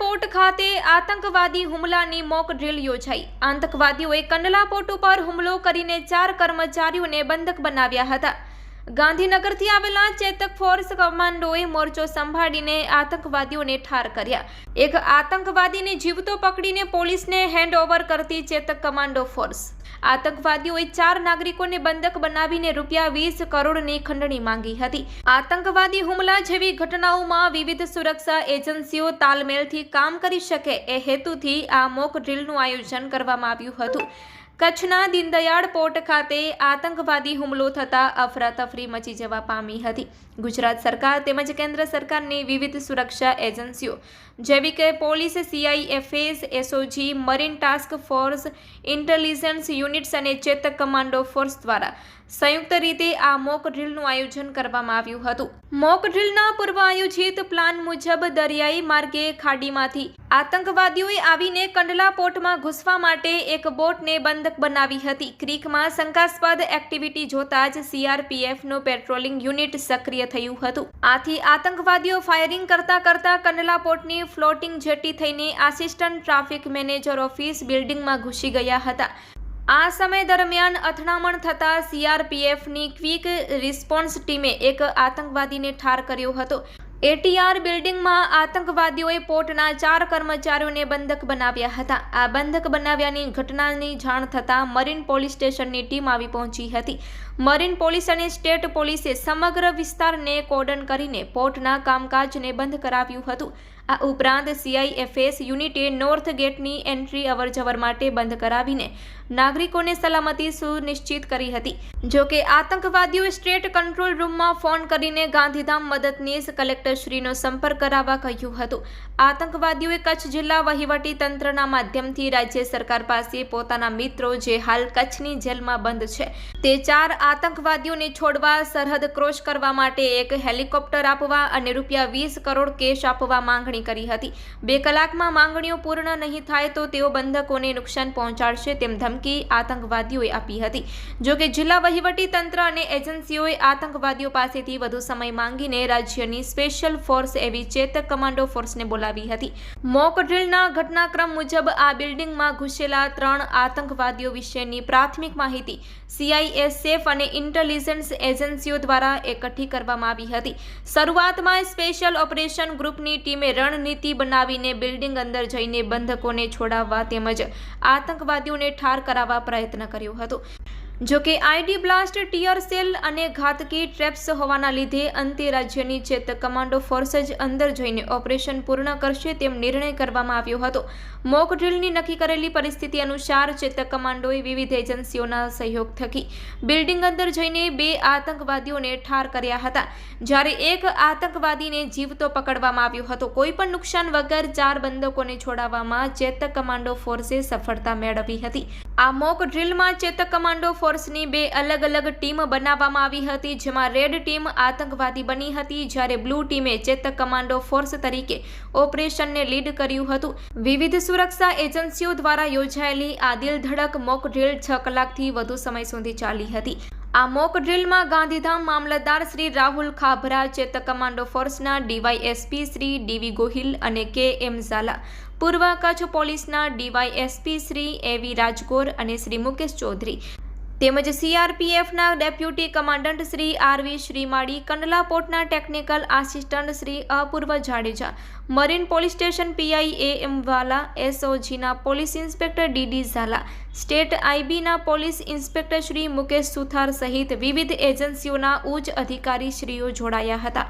Port ખાતે આતંકવાદી હુમલાની મોક ડ્રિલ યોજાઈ. આતંકવાદીઓએ કંડલા પોર્ટ ઉપર હુમલો કરીને ચાર કર્મચારીઓને બંધક બનાવ્યા હતા. ગાંધીનગરથી આવેલા ચેતક ફોર્સ કમાન્ડોએ મોરચો સંભાળીને આતંકવાદીઓને ઠાર કર્યા. એક આતંકવાદીને જીવતો પકડીને પોલીસને હેન્ડઓવર કરતી ચેતક કમાન્ડો ફોર્સ. આતંકવાદીઓએ ચાર નાગરિકોને બંધક બનાવીને રૂપિયા વીસ કરોડની ખંડણી માંગી હતી. આતંકવાદી હુમલા જેવી ઘટનાઓમાં વિવિધ સુરક્ષા એજન્સીઓ તાલમેલથી કામ કરી શકે એ હેતુથી આ મોક ડ્રીલનું આયોજન કરવામાં આવ્યું હતું. કચ્છના દીનદયાળ પોર્ટ ખાતે આતંકવાદી હુમલો થતાં અફરાતફરી મચી જવા પામી હતી. ગુજરાત સરકાર તેમજ કેન્દ્ર સરકારની વિવિધ સુરક્ષા એજન્સીઓ, જેવી કે police CIFS SOG marine task force intelligence units અને ચેતક કમાન્ડો ફોર્સ દ્વારા સંયુક્ત રીતે આ મોક ડ્રીલનું આયોજન કરવામાં આવ્યું હતું. મોક ડ્રીલના પૂર્વ આયોજિત પ્લાન મુજબ દરિયાઈ માર્ગે ખાડીમાંથી આતંકવાદીઓએ આવીને કંડલા પોર્ટમાં ઘૂસવા માટે એક બોટને બંધક બનાવી હતી. ક્રીકમાં શંકાસ્પદ એક્ટિવિટી જોતા જ સીઆરપીએફનું પેટ્રોલિંગ યુનિટ સક્રિય થયું હતું. આથી આતંકવાદીઓ ફાયરિંગ કરતા કરતા કંડલા પોર્ટની ફ્લોટિંગ જેટી થઈને આસિસ્ટન્ટ ટ્રાફિક મેનેજર ઓફિસ બિલ્ડિંગમાં ઘૂસી ગયા હતા. આ સમય દરમિયાન અથડામણ થતાં સીઆરપીએફની ક્વિક રિસ્પોન્સ ટીમે એક આતંકવાદીને ઠાર કર્યો હતો. એટીઆર બિલ્ડિંગમાં આતંકવાદીઓએ પોર્ટના ચાર કર્મચારીઓને બંધક બનાવ્યા હતા. આ બંધક બનાવ્યાની ઘટનાની જાણ થતાં મરીન પોલીસ સ્ટેશનની ટીમ આવી પહોંચી હતી. મરીન પોલીસ અને સ્ટેટ પોલીસે સમગ્ર વિસ્તારને કોર્ડન કરીને પોર્ટના કામકાજને બંધ કરાવ્યું હતું. આ ઉપરાંત સીઆઈએફએસ યુનિટે નોર્થ ગેટની એન્ટ્રી અવરજવર માટે બંધ કરાવીને નાગરિકોને સલામતી સુનિશ્ચિત કરી હતી. જોકે આતંકવાદીઓએ સ્ટેટ કંટ્રોલ રૂમમાં ફોન કરીને ગાંધીધામ મદદનીશ કલેક્ટરશ્રીનો સંપર્ક કરાવવા કહ્યું હતું. આતંકવાદીઓએ કચ્છ જિલ્લા વહીવટી તંત્રના માધ્યમથી રાજ્ય સરકાર પાસે પોતાના મિત્રો જે હાલ કચ્છની જેલમાં બંધ છે, તે ચાર આતંકવાદીઓને છોડવા સરહદ ક્રોસ કરવા માટે એક હેલિકોપ્ટર આપવા અને રૂપિયા વીસ કરોડ કેશ આપવા માંગણી કરી હતી. બે કલાકમાં માંગણીઓ પૂર્ણ નહીં થાય તો તેઓ બંધકોને નુકસાન પહોંચાડશે તેમ ધમકી આતંકવાદીઓએ આપી હતી. જો કે જિલ્લા વહીવટી તંત્ર અને એજન્સીઓએ આતંકવાદીઓ પાસેથી વધુ સમય માંગીને રાજ્યની સ્પેશિયલ ફોર્સ એવી ચેતક કમાન્ડો ફોર્સને બોલાવી હતી. મોક ડ્રીલના ઘટનાક્રમ મુજબ આ બિલ્ડિંગમાં ઘૂસેલા ત્રણ આતંકવાદીઓ વિશેની પ્રાથમિક માહિતી સીઆઈએસએફ અને ઇન્ટેલિજન્સ એજન્સીઓ દ્વારા એકઠી કરવામાં આવી હતી. શરૂઆતમાં સ્પેશિયલ ઓપરેશન ગ્રુપની ટીમે રણનીતિ બનાવીને બિલ્ડિંગ અંદર જઈને બંધકોને છોડાવવા તેમજ આતંકવાદીઓને ઠાર કરાવવા પ્રયત્ન કર્યો હતો. જો કે આઈડી બ્લાસ્ટ, ટીયર સેલ અને ઘાતકી ટ્રેપ્સ હોવાના લીધે અંતે રાજ્યની ચેતક કમાન્ડો ફોર્સ જ અંદર જઈને ઓપરેશન પૂર્ણ કરશે તેમ નિર્ણય કરવામાં આવ્યો હતો. મોક ડ્રીલની નક્કી કરેલી પરિસ્થિતિ અનુસાર ચેતક કમાન્ડોએ વિવિધ એજન્સીઓના સહયોગ થકી બિલ્ડિંગ અંદર જઈને બે આતંકવાદીઓને ઠાર કર્યા હતા. જ્યારે એક આતંકવાદીને જીવતો પકડવામાં આવ્યો હતો. કોઈપણ નુકસાન વગર ચાર બંદકોને છોડાવવામાં ચેતક કમાન્ડો ફોર્સે સફળતા મેળવી હતી. આ મોક ડ્રીલમાં ચેતક કમાન્ડો ફોર્સની બે અલગ અલગ ટીમ બનાવવામાં આવી હતી, જેમાં રેડ ટીમ આતંકવાદી બની હતી, જ્યારે બ્લુ ટીમે ચેતક કમાન્ડો ફોર્સ તરીકે ઓપરેશનને લીડ કર્યું હતું. વિવિધ સુરક્ષા એજન્સીઓ દ્વારા યોજાયેલી આ દિલધડક મોક ડ્રીલ છ કલાકથી વધુ સમય સુધી ચાલી હતી. આ મોક ડ્રિલમાં ગાંધીધામ મામલતદાર શ્રી રાહુલ ખાભરા, ચેતક કમાન્ડો ફોર્સના ડીવાયએસપી શ્રી ડીવી ગોહિલ અને કે એમ ઝાલા, પૂર્વ કચ્છ પોલીસના ડીવાયએસપી શ્રી એવી રાજગોર અને શ્રી મુકેશ ચૌધરી. તેમજ સીઆરપીએફના deputy commandant Shri RV Shrimali, Kandla પોર્ટના technical assistant Shri Apurva Jadeja, marine police station PI A M Vala એસઓજીના police inspector DD Zala, state આઈબીના police inspector Shri Mukesh Suthar સહિત વિવિધ એજન્સીઓના ઉચ્ચ અધિકારી શ્રીઓ જોડાયા હતા.